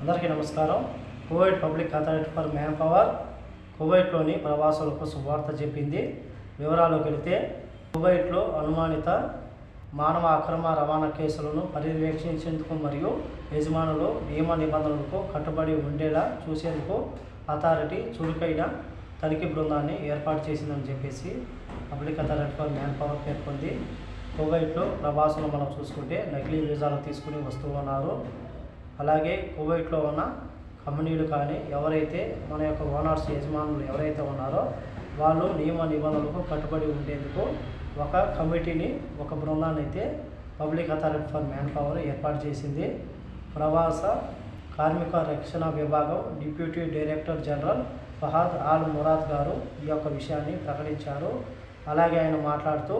అందరికీ నమస్కారం. Kuwait public authority for manpower కువైట్లోని ప్రవాసులకు శుభవార్త చెప్పింది. వివరాలకు వెళితే కువైట్లో అనుమానిత మానవ అక్రమ రవాణా కేసులను పర్యవేక్షించేందుకు మరియు యజమానులు నియమ నిబంధనలకు కట్టుబడి ఉండేలా చూసేందుకు అథారిటీ చురుకైన తనిఖీ బృందాన్ని ఏర్పాటు చేసిందని చెప్పేసి public authority for manpower పేర్కొంది. కువైట్లో ప్రవాసులు మనం చూసుకుంటే నకిలీ వీజాలు తీసుకుని వస్తూ ఉన్నారు. అలాగే కువైట్లో ఉన్న కంపెనీలు కానీ ఎవరైతే మన యొక్క ఓనర్స్ యజమానులు ఎవరైతే ఉన్నారో వాళ్ళు నియమ నిబంధనలకు కట్టుబడి ఉండేందుకు ఒక కమిటీని ఒక బృందాన్ని అయితే public authority for manpower ఏర్పాటు చేసింది. ప్రవాస కార్మిక రక్షణ విభాగం deputy director general Fahad Al Murad గారు ఈ యొక్క విషయాన్ని ప్రకటించారు. అలాగే ఆయన మాట్లాడుతూ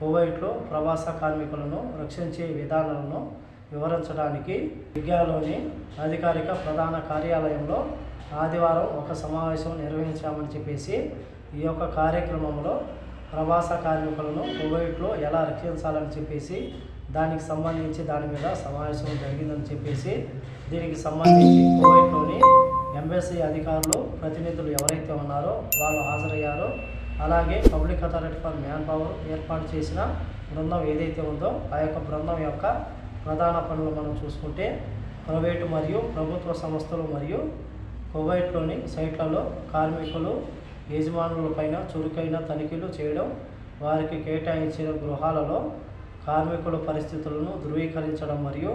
కువైట్లో ప్రవాస కార్మికులను రక్షించే విధానాలను వివరించడానికి విజ్ఞాలోని అధికారిక ప్రధాన కార్యాలయంలో ఆదివారం ఒక సమావేశం నిర్వహించామని చెప్పేసి ఈ యొక్క కార్యక్రమంలో ప్రవాస కార్మికులను కువైట్లో ఎలా రక్షించాలని చెప్పేసి దానికి సంబంధించి దాని మీద సమావేశం జరిగిందని చెప్పేసి దీనికి సంబంధించి కువైట్లోని ఎంబసీ అధికారులు ప్రతినిధులు ఎవరైతే ఉన్నారో వాళ్ళు హాజరయ్యారో అలాగే public authority for manpower ఏర్పాటు చేసిన బృందం ఏదైతే ఉందో ఆ యొక్క బృందం యొక్క ప్రధాన పనులు మనం చూసుకుంటే ప్రైవేటు మరియు ప్రభుత్వ సంస్థలు మరియు కువైట్లోని సైట్లలో కార్మికులు యజమానులపైన చురుకైన తనిఖీలు చేయడం వారికి కేటాయించిన గృహాలలో కార్మికుల పరిస్థితులను ధృవీకరించడం మరియు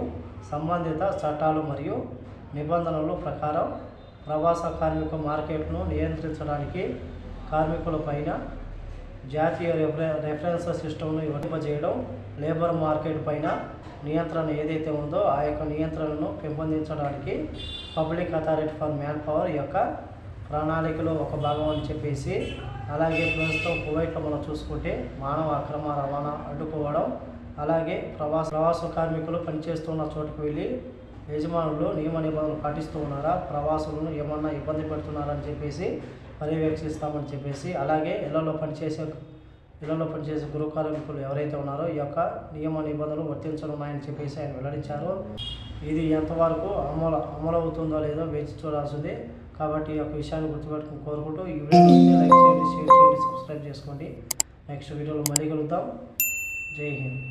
సంబంధిత చట్టాలు మరియు నిబంధనల ప్రకారం ప్రవాస కార్మిక మార్కెట్ను నియంత్రించడానికి కార్మికులపైన జాతీయ రెఫరెన్స్ సిస్టమ్ను వర్తింపజేయడం లేబర్ మార్కెట్ పైన నియంత్రణ ఏదైతే ఉందో ఆ యొక్క నియంత్రణను పెంపొందించడానికి public authority for manpower యొక్క ప్రణాళికలో ఒక భాగం అని చెప్పేసి అలాగే ప్రస్తుతం కువైట్లో మనం చూసుకుంటే మానవ అక్రమ రవాణా అడ్డుకోవడం అలాగే ప్రవాస ప్రవాస కార్మికులు పనిచేస్తున్న చోటుకు వెళ్ళి యజమానులు నియమ నిబంధనలు పాటిస్తూ ఉన్నారా? ప్రవాసులను ఏమన్నా ఇబ్బంది పెడుతున్నారని చెప్పేసి పర్యవేక్షిస్తామని చెప్పేసి అలాగే ఇళ్ళలో పనిచేసే ఇళ్ళలో పనిచేసే గృహ కార్మికులు ఎవరైతే ఉన్నారో ఈ యొక్క నియమ నిబంధనలు వర్తించనున్నాయని చెప్పేసి ఆయన వెల్లడించారు. ఇది ఎంతవరకు అమలు అమలవుతుందో లేదో వేచి చూడాల్సింది. కాబట్టి ఈ యొక్క విషయాన్ని గుర్తుపెట్టుకుని కోరుకుంటూ ఈ వీడియో లైక్ చేయండి షేర్ చేయండి సబ్స్క్రైబ్ చేసుకోండి. నెక్స్ట్ వీడియోలో మళ్ళీ కలుగుతాం జై హింద్.